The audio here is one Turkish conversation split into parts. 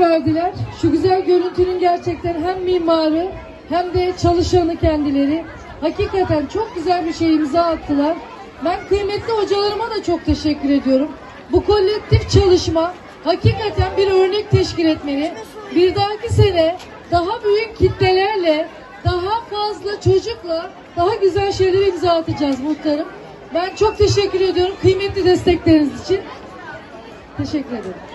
verdiler. Şu güzel görüntünün gerçekten hem mimarı hem de çalışanı kendileri. Hakikaten çok güzel bir şey imza attılar. Ben kıymetli hocalarıma da çok teşekkür ediyorum. Bu kolektif çalışma hakikaten bir örnek teşkil etmeli. Bir dahaki sene daha büyük kitlelerle, daha fazla çocukla daha güzel şeyler imza atacağız muhtarım. Ben çok teşekkür ediyorum kıymetli destekleriniz için. Teşekkür ederim.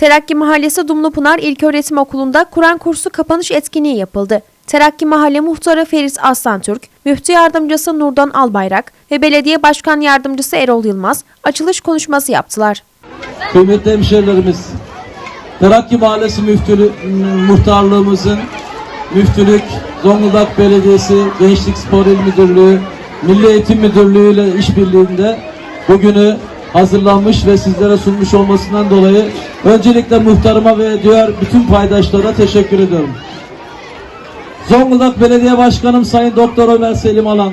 Terakki Mahallesi Dumlupınar İlköğretim Okulu'nda Kur'an kursu kapanış etkinliği yapıldı. Terakki Mahalle Muhtarı Feris Aslantürk, Müftü Yardımcısı Nurdan Albayrak ve Belediye Başkan Yardımcısı Erol Yılmaz açılış konuşması yaptılar. Kıymetli hemşehrilerimiz, Terakki Mahallesi müftülü, muhtarlığımızın müftülük, Zonguldak Belediyesi, Gençlik Spor İl Müdürlüğü, Milli Eğitim Müdürlüğü ile işbirliğinde bugünü hazırlanmış ve sizlere sunmuş olmasından dolayı öncelikle muhtarıma ve diğer bütün paydaşlara teşekkür ediyorum. Zonguldak Belediye Başkanım Sayın Doktor Ömer Selim Alan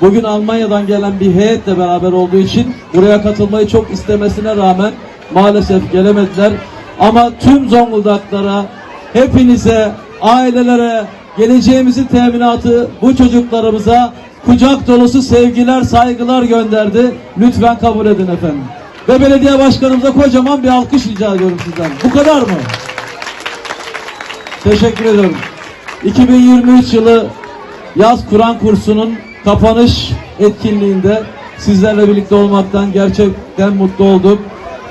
bugün Almanya'dan gelen bir heyetle beraber olduğu için buraya katılmayı çok istemesine rağmen maalesef gelemediler. Ama tüm Zonguldaklara, hepinize, ailelere, geleceğimizin teminatı bu çocuklarımıza kucak dolusu sevgiler, saygılar gönderdi. Lütfen kabul edin efendim. Ve belediye başkanımıza kocaman bir alkış rica ediyorum sizden. Bu kadar mı? Teşekkür ediyorum. 2023 yılı yaz Kur'an kursunun kapanış etkinliğinde sizlerle birlikte olmaktan gerçekten mutlu olduk.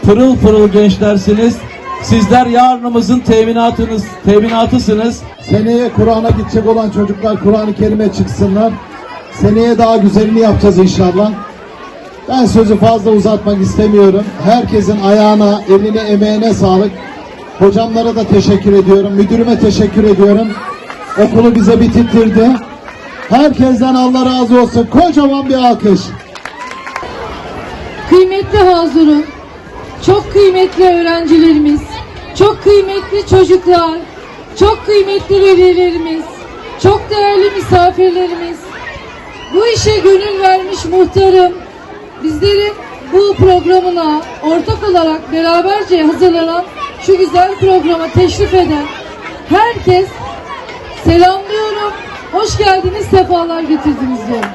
Pırıl pırıl gençlersiniz. Sizler yarınımızın teminatınız, teminatısınız. Seneye Kur'an'a gidecek olan çocuklar Kur'an-ı Kerim'e çıksınlar. Seneye daha güzelini yapacağız inşallah. Ben sözü fazla uzatmak istemiyorum. Herkesin ayağına, eline, emeğine sağlık. Hocamlara da teşekkür ediyorum. Müdürüme teşekkür ediyorum. Okulu bize bitirtirdi. Herkesten Allah razı olsun. Kocaman bir alkış. Kıymetli Hazırun, çok kıymetli öğrencilerimiz, çok kıymetli çocuklar, çok kıymetli velilerimiz, çok değerli misafirlerimiz, bu işe gönül vermiş muhtarım, bizlerin bu programına ortak olarak beraberce hazırlanan şu güzel programa teşrif eden herkes selamlıyorum. Hoş geldiniz, sefalar getirdiniz diyorum.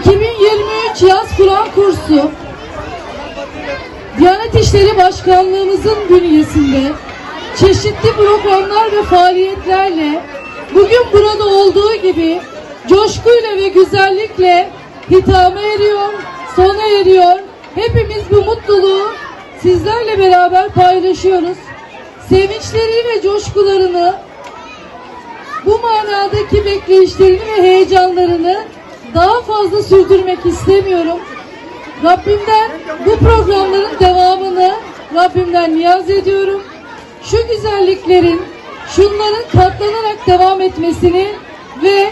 2023 yaz Kur'an kursu Diyanet İşleri Başkanlığımızın bünyesinde çeşitli programlar ve faaliyetlerle bugün burada olduğu gibi coşkuyla ve güzellikle hitama eriyor, sona eriyor. Hepimiz bu mutluluğu sizlerle beraber paylaşıyoruz. Sevinçleri ve coşkularını bu manadaki bekleyişlerini ve heyecanlarını daha fazla sürdürmek istemiyorum. Rabbimden bu programların devamını Rabbimden niyaz ediyorum. Şu güzelliklerin şunların katlanarak devam etmesini ve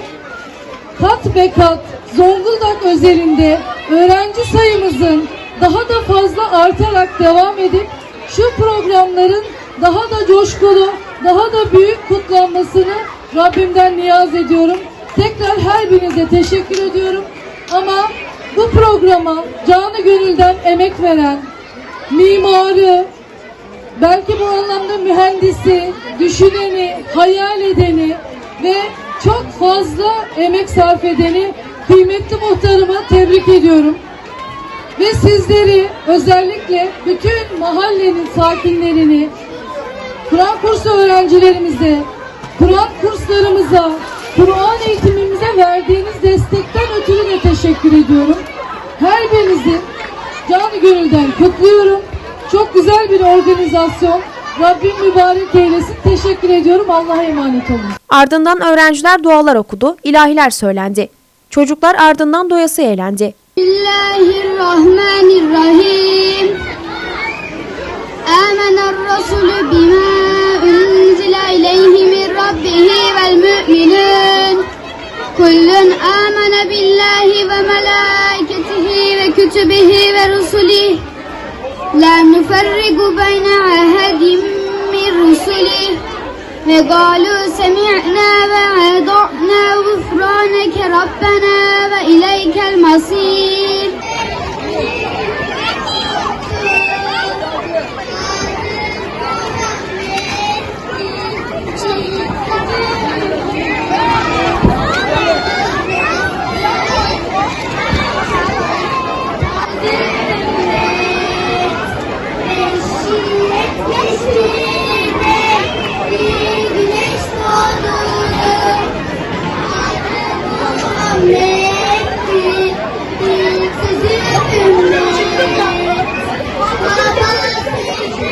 kat be kat Zonguldak özelinde öğrenci sayımızın daha da fazla artarak devam edip şu programların daha da coşkulu, daha da büyük kutlanmasını Rabbimden niyaz ediyorum. Tekrar her birinize teşekkür ediyorum. Ama bu programa canı gönülden emek veren, mimarı, belki bu anlamda mühendisi, düşüneni, hayal edeni ve çok fazla emek sarf edeni kıymetli muhtarıma tebrik ediyorum. Ve sizleri özellikle bütün mahallenin sakinlerini, Kur'an kursu öğrencilerimize, Kur'an kurslarımıza, Kur'an eğitimimize verdiğiniz destekten ötürü de teşekkür ediyorum. Her birinizi canı gönülden kutluyorum organizasyon. Rabbim mübarek eylesin. Teşekkür ediyorum. Allah'a emanet olun. Ardından öğrenciler dualar okudu, ilahiler söylendi. Çocuklar ardından doyası eğlendi. Bismillahirrahmanirrahim. Amener Resulü bima unzile ileyhi min rabbihi vel müminun. Kullun amene billah لا نفرق بين أحد من رسله. وقالوا سمعنا وأطعنا غفرانك ربنا وإليك المصير.